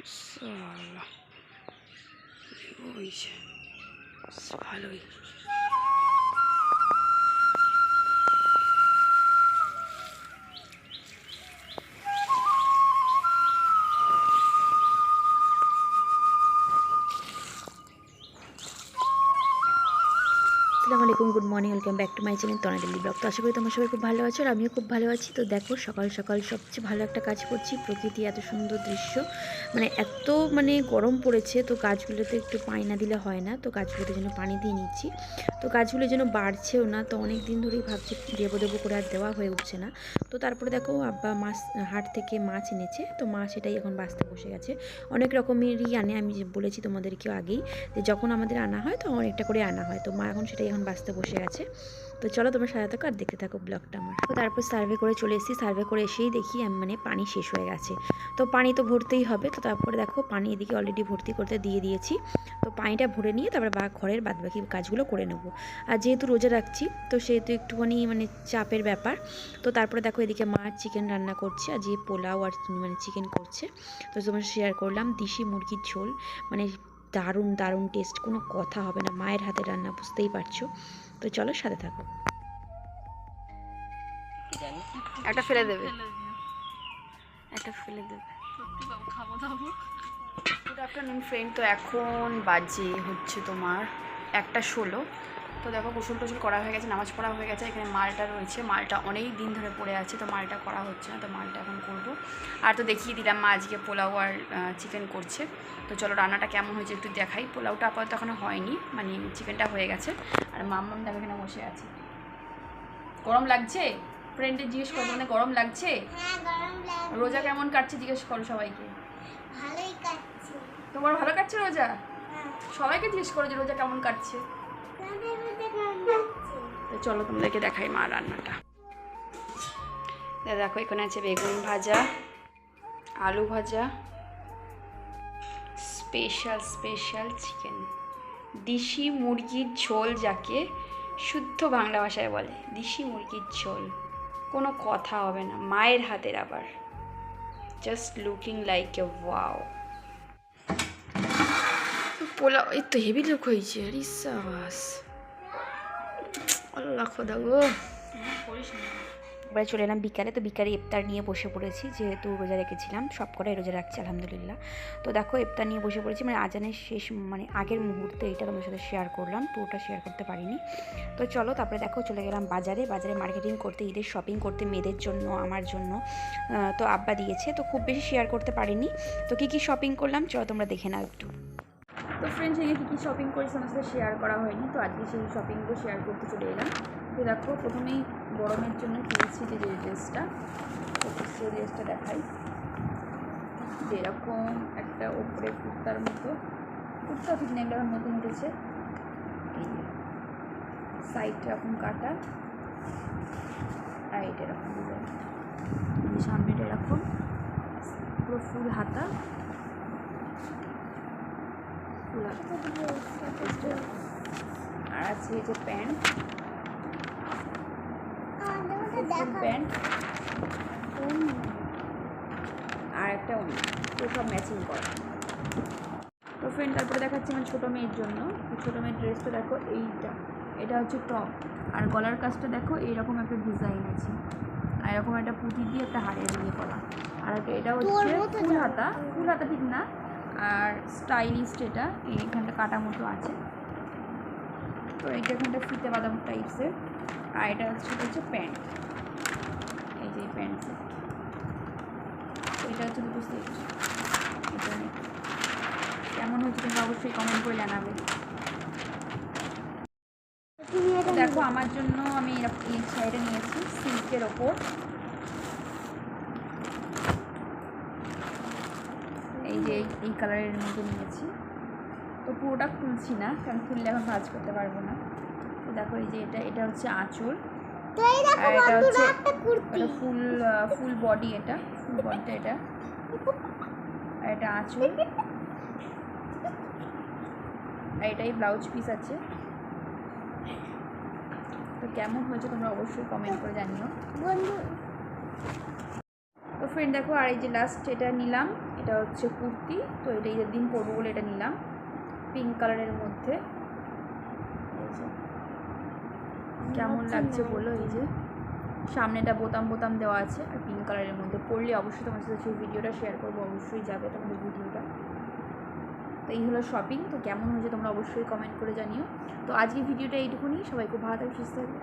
সালা ওই যে ভালোই আসসালামু আলাইকুম good morning welcome back to my channel তনা Delhi blog তো আশা করি তোমার সবাই খুব ভালো আছো আর আমিও খুব ভালো আছি। তো দেখো, সকাল সকাল সবচেয়ে ভালো একটা কাজ করছি, প্রকৃতি এত সুন্দর দৃশ্য। মানে এত মানে গরম পড়েছে, তো গাছগুলোতে একটু পানি না দিলে হয় না। তো গাছগুলোতে যেন পানি দিয়ে নিচ্ছি। তো গাছগুলো যেন বাড়ছেও না, তো অনেক দিন ধরেই ভাবছি দেবো দেবো করে আর দেওয়া হয়ে উঠছে না। তো তারপরে দেখো, আব্বা মাছ, হাট থেকে মাছ এনেছে, তো মাছ এটাই এখন বাঁচতে বসে গেছে। অনেক রকমেরই আনে, আমি বলেছি তোমাদেরকেও আগেই, যে যখন আমাদের আনা হয় তখন অনেকটা করে আনা হয়। তো মা এখন সেটাই এখন বাঁচতে বসে গেছে। তো চলো তোমার সাথে থাকো আর দেখতে থাকো ব্লগটা আমার। তো তারপর সার্ভে করে চলে এসেছি। সার্ভে করে এসেই দেখি মানে পানি শেষ হয়ে গেছে। তো পানি তো ভরতেই হবে। তো তারপরে দেখো পানি এদিকে অলরেডি ভর্তি করতে দিয়ে দিয়েছি। তো পানিটা ভরে নিয়ে তারপরে বা, ঘরের বাদবাকি কাজগুলো করে নেব। আর যেহেতু রোজা রাখছি, তো সেহেতু একটুখানি মানে চাপের ব্যাপার। তো তারপরে দেখো এদিকে মা চিকেন রান্না করছে আর যে পোলাও আর মানে চিকেন করছে। তো তোমার শেয়ার করলাম, দেশি মুরগির ঝোল। মানে দারুণ দারুণ টেস্ট কোনো কথা হবে না। মায়ের হাতে রান্না বুঝতেই পারছ? তো চলো সাথে থাকো। একটা ফেলে দেবে। একটা ফেলে দেবে। গুড আফটারনুন ফ্রেন্ড তো এখন বাজে হচ্ছে তোমার একটা ষোলো। তো দেখো গোসল টোসল করা হয়ে গেছে নামাজ পড়া হয়ে গেছে এখানে মালটা রয়েছে। মালটা অনেক দিন ধরে পড়ে আছে তো মালটা করা হচ্ছে না তো মালটা এখন করব। আর তো দেখিয়ে দিলাম মা আজকে পোলাও আর চিকেন করছে। তো চলো রান্নাটা কেমন হয়েছে একটু দেখাই। পোলাওটা আপাতত এখনও হয়নি মানে চিকেনটা হয়ে গেছে। আর মাম্মাম দাম এখানে বসে আছে। গরম লাগছে? ফ্রেন্ডে জিজ্ঞেস করো মানে গরম লাগছে? গরম লাগছে। রোজা কেমন কাটছে জিজ্ঞেস করো সবাইকে। ভালোই কাটছে। তোমার ভালো কাটছে রোজা? হ্যাঁ। সবাইকে জিজ্ঞেস করো যে রোজা কেমন কাটছে। চলো তোমাদেরকে দেখাই মা রান্নাটা। দেখো, এখানে আছে বেগুন ভাজা, আলু ভাজা স্পেশাল স্পেশাল চিকেন দেশি মুরগির ঝোল যাকে শুদ্ধ বাংলা ভাষায় বলে, দেশি মুরগির ঝোল। কোনো কথা হবে না, মায়ের হাতের আবার। Just looking like a wow pulao এই তো হেভি লোক হয়েছে রিসাবাস আল্লাহ, খোদা গো। এবারে চলে এলাম বিকালে। তো বিকালে ইফতার নিয়ে বসে পড়েছি, যেহেতু রোজা রেখেছিলাম, সব কটাই রোজা রাখছি, আলহামদুলিল্লাহ। তো দেখো, ইফতার নিয়ে বসে পড়েছি মানে আজানের শেষ মানে আগের মুহূর্তে এটা তোমার সাথে শেয়ার করলাম পুরোটা শেয়ার করতে পারিনি। তো চলো, তারপরে দেখো, চলে গেলাম বাজারে। বাজারে মার্কেটিং করতে, ঈদের শপিং করতে, মেয়েদের জন্য, আমার জন্য। তো আব্বা দিয়েছে, তো খুব বেশি শেয়ার করতে পারিনি। তো কী কী শপিং করলাম, চলো তোমরা দেখে নাও একটু। তো ফ্রেন্ডস এখানে কী কী শপিং করেছি আমার সাথে শেয়ার করা হয়নি, তো আজকে সেই শপিংগুলো শেয়ার করতে চলে এলাম। তো দেখো, প্রথমেই গরমের জন্য কিনেছি যে ড্রেসটা তো সেই ড্রেসটা দেখাই। যে এরকম একটা ওপরে কুর্তার মতো, কুর্তা ঠিক এগুলো এখন নতুন উঠেছে। এই সাইডটা এরকম কাটা, আর এটা এরকম সামনেটা এরকম, পুরো ফুল হাতা। আর আছে এই যে প্যান্ট। প্যান্ট। আর একটা সব ম্যাচিং করা। তো ফ্রেন্ড তারপরে দেখাচ্ছি আমার ছোটো মেয়ের জন্য। ছোটো মেয়ের ড্রেসটা দেখো এইটা। এটা হচ্ছে টপ আর গলার কাজটা দেখো এইরকম একটা ডিজাইন আছে। আর এরকম একটা পুঁতি দিয়ে একটা হাড়ের দিয়ে করা। আর এটা হচ্ছে ফুল হাতা। ফুল হাতা ঠিক না আর স্টাইলিস্ট এটা এইখানটা কাটা মতো আছে। তো এইটা এখানটা ফিতে বাদাম টাইপসের আর এটা হচ্ছে হচ্ছে প্যান্ট। এই যে প্যান্ট এটা হচ্ছে দুটো সেট কেমন হয়েছে তোমরা অবশ্যই কমেন্ট করে জানাবে। দেখো, আমার জন্য আমি এই শাড়িটা নিয়েছি সিল্কের ওপর। এই কালারের মধ্যে নিয়েছি। তো পুরোটা খুলছি না কারণ খুললে এখন ভাজ করতে পারব না। তো দেখো এই যে এটা এটা হচ্ছে আঁচল। দেখো আর এটা হচ্ছে এটা ফুল ফুল বডি এটা ফুল বডিটা এটা। আর এটা আঁচল। আর এটাই ব্লাউজ পিস আছে। তো কেমন হয়েছে তোমরা অবশ্যই কমেন্ট করে জানিও। তো ফ্রেন্ড দেখো আর এই যে লাস্ট এটা নিলাম। এটা হচ্ছে কুর্তি। তো এটা ঈদের দিন পরবো বলে এটা নিলাম। পিঙ্ক কালারের মধ্যে। কেমন লাগছে বলো এই যে? সামনেটা বোতাম বোতাম দেওয়া আছে আর পিঙ্ক কালারের মধ্যে। পড়লে অবশ্যই তোমার সাথে সেই ভিডিওটা শেয়ার করব অবশ্যই যাবে তোমাদের ভিডিওটা তো এই হলো শপিং তো কেমন হয়েছে তোমরা অবশ্যই কমেন্ট করে জানিও। তো আজকে ভিডিওটা এইটুকুনি। সবাই খুব ভালো থাকবে সুস্থ থাকবে